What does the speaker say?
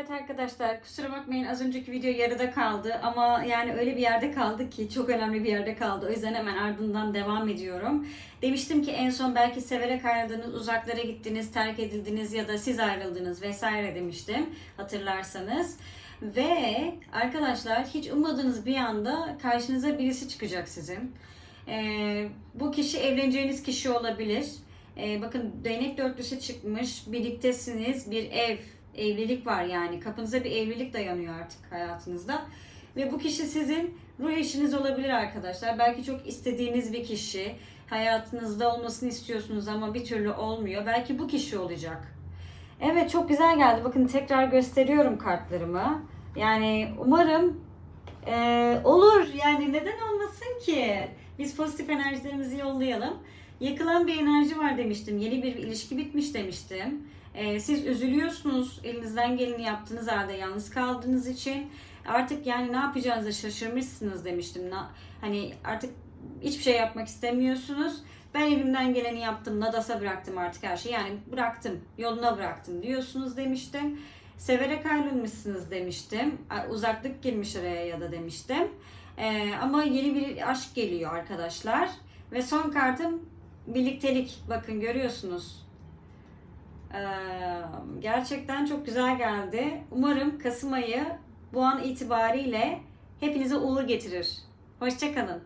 Evet arkadaşlar kusura bakmayın az önceki video yarıda kaldı ama yani öyle bir yerde kaldı ki çok önemli bir yerde kaldı. O yüzden hemen ardından devam ediyorum. Demiştim ki en son belki severek ayrıldınız, uzaklara gittiniz, terk edildiniz ya da siz ayrıldınız vesaire demiştim hatırlarsanız. Ve arkadaşlar hiç ummadığınız bir anda karşınıza birisi çıkacak sizin. Ee, bu kişi evleneceğiniz kişi olabilir. Ee, bakın değnek dörtlüsü çıkmış, birliktesiniz, bir ev, evlilik var yani. Kapınıza bir evlilik dayanıyor artık hayatınızda. Ve bu kişi sizin ruh eşiniz olabilir arkadaşlar. Belki çok istediğiniz bir kişi. Hayatınızda olmasını istiyorsunuz ama bir türlü olmuyor. Belki bu kişi olacak. Evet çok güzel geldi. Bakın tekrar gösteriyorum kartlarımı. Yani umarım eee, olur. Yani neden olmasın ki? Biz pozitif enerjilerimizi yollayalım. Yakılan bir enerji var demiştim. Yeni bir ilişki bitmiş demiştim. Ee, siz üzülüyorsunuz elinizden geleni yaptığınız halde yalnız kaldığınız için. Artık yani ne yapacağınızı şaşırmışsınız demiştim. Na- Hani artık hiçbir şey yapmak istemiyorsunuz. Ben elimden geleni yaptım. Nadas'a bıraktım artık her şeyi. Yani bıraktım. Yoluna bıraktım diyorsunuz demiştim. Severek ayrılmışsınız demiştim. Uzaklık girmiş araya ya da demiştim. Ee, ama yeni bir aşk geliyor arkadaşlar. Ve son kartım birliktelik. Bakın görüyorsunuz. Ee, gerçekten çok güzel geldi. Umarım Kasım ayı bu an itibariyle hepinize uğur getirir. Hoşçakalın.